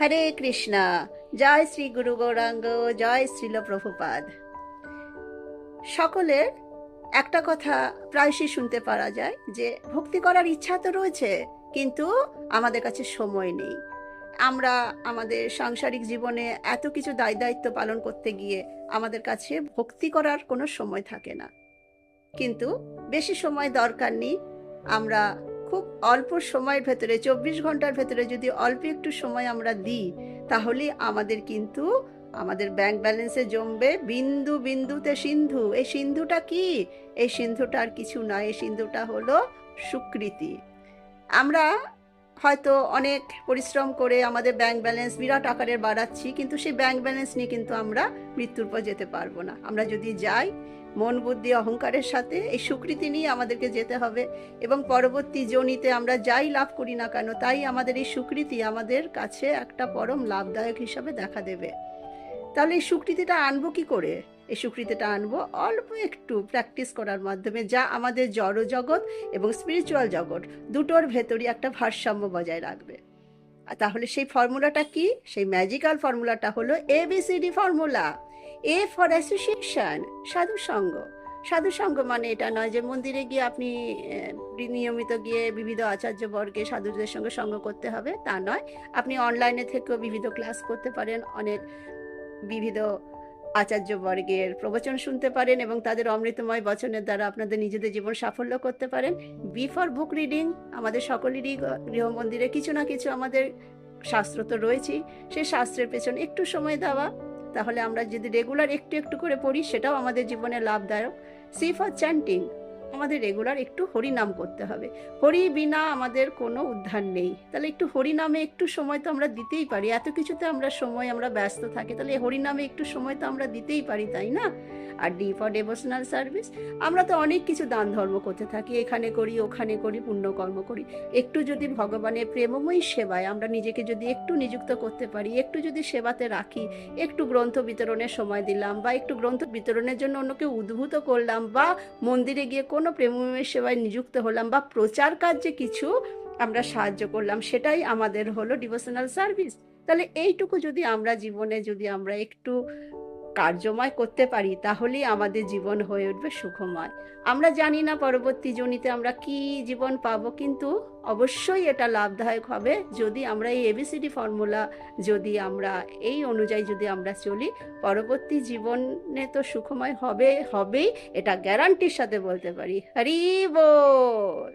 হরে কৃষ্ণা জয় শ্রী গুরু গৌরাঙ্গ জয় শ্রীল প্রভুপাদ সকলের একটা কথা প্রায়শই শুনতে পারা যায় যে, ভক্তি করার ইচ্ছা তো রয়েছে, কিন্তু আমাদের কাছে সময় নেই। আমরা আমাদের সাংসারিক জীবনে এত কিছু দায় দায়িত্ব পালন করতে গিয়ে আমাদের কাছে ভক্তি করার কোনো সময় থাকে না। কিন্তু বেশি সময় দরকার নেই, আমরা খুব অল্প সময়ের ভেতরে, চব্বিশ ঘণ্টার ভেতরে যদি অল্প একটু সময় আমরা দিই, তাহলে আমাদের কিন্তু আমাদের ব্যাংক ব্যালেন্সে জমবে। বিন্দু বিন্দুতে সিন্ধু। এই সিন্ধুটা কি? এই সিন্ধুটা আর কিছু নয় এই সিন্ধুটা হলো সুকৃতি। আমরা হয়তো অনেক পরিশ্রম করে আমাদের ব্যাংক ব্যালেন্স বিরাট আকারের বাড়াচ্ছি, কিন্তু সেই ব্যাংক ব্যালেন্স নিয়ে কিন্তু আমরা মৃত্যুর পর যেতে পারব না। আমরা যদি যাই, মন বুদ্ধি, অহংকারের সাথে এই স্বীকৃতি নিয়ে আমাদেরকে যেতে হবে এবং পরবর্তী জনিতে আমরা যাই লাভ করি না কেন, তাই আমাদের এই স্বীকৃতি আমাদের কাছে একটা পরম লাভদায়ক হিসাবে দেখা দেবে। তাহলে এই স্বীকৃতিটা আনব কি করে? এই সুকৃতিটা আনব। অল্প একটু প্র্যাকটিস করার মাধ্যমে যা আমাদের জড় জগৎ এবং স্পিরিচুয়াল জগৎ, দুটোর ভেতরই একটা ভারসাম্য বজায় রাখবে। তাহলে সেই ফর্মুলাটা কি? সেই ম্যাজিক্যাল ফর্মুলাটা হলো ABCD formula A for association সাধু সঙ্গ সাধু সঙ্গ মানে এটা নয় যে মন্দিরে গিয়ে আপনি নিয়মিত গিয়ে বিবিধ আচার্য বর্গে সাধুদের সঙ্গে সঙ্গ করতে হবে, তা নয়। আপনি অনলাইনে থেকেও বিবিধ ক্লাস করতে পারেন, অনেক বিবিধ আচার্য বর্গের প্রবচন শুনতে পারেন এবং তাদের অমৃতময় বচনের দ্বারা আপনাদের নিজেদের জীবন সাফল্য করতে পারেন। বি ফর বুক রিডিং আমাদের সকলেরই গৃহমন্দিরে গৃহ মন্দিরে কিছু না কিছু আমাদের শাস্ত্র তো রয়েছেই। সেই শাস্ত্রের পেছনে একটু সময় দেওয়া, তাহলে আমরা যদি রেগুলার একটু একটু করে পড়ি, সেটাও আমাদের জীবনে লাভদায়ক। সি ফর চ্যান্টিং আমাদের রেগুলার একটু হরিনাম করতে হবে। হরি বিনা আমাদের কোনো উদ্ধার নেই। তাহলে একটু হরিনামে একটু সময় তো আমরা দিতেই পারি। এত কিছুতে আমরা সময় আমরা ব্যস্ত থাকি, তাহলে হরিনামে একটু সময় তো আমরা দিতেই পারি, তাই না? আর ডি ফর ডেভোশনাল সার্ভিস আমরা তো অনেক কিছু দান ধর্ম করতে থাকি। এখানে করি, ওখানে করি, পুণ্যকর্ম করি। একটু যদি ভগবানের প্রেমময়ী সেবায় আমরা নিজেকে যদি একটু নিযুক্ত করতে পারি, একটু যদি সেবাতে রাখি, একটু গ্রন্থ বিতরণের সময় দিলাম বা একটু গ্রন্থ বিতরণের জন্য অন্যকে উদ্ভূত করলাম বা মন্দিরে গিয়ে কোনো প্রেমময় সেবায় নিযুক্ত হলাম বা প্রচার কার্যে কিছু আমরা সাহায্য করলাম, সেটাই আমাদের হলো ডিভোশনাল সার্ভিস তাহলে এইটুকু যদি আমরা জীবনে যদি আমরা একটু কার্যময় করতে পারি, তাহলেই আমাদের জীবন হয়ে উঠবে সুখময়। আমরা জানি না পরবর্তী জনিতে আমরা কি জীবন পাবো, কিন্তু অবশ্যই এটা লাভদায়ক হবে যদি আমরা এই এবিসিডি ফর্মুলা যদি আমরা এই অনুযায়ী যদি আমরা চলি, পরবর্তী জীবনে তো সুখময় হবে, হবেই, এটা গ্যারান্টির সাথে বলতে পারি। হরি বল!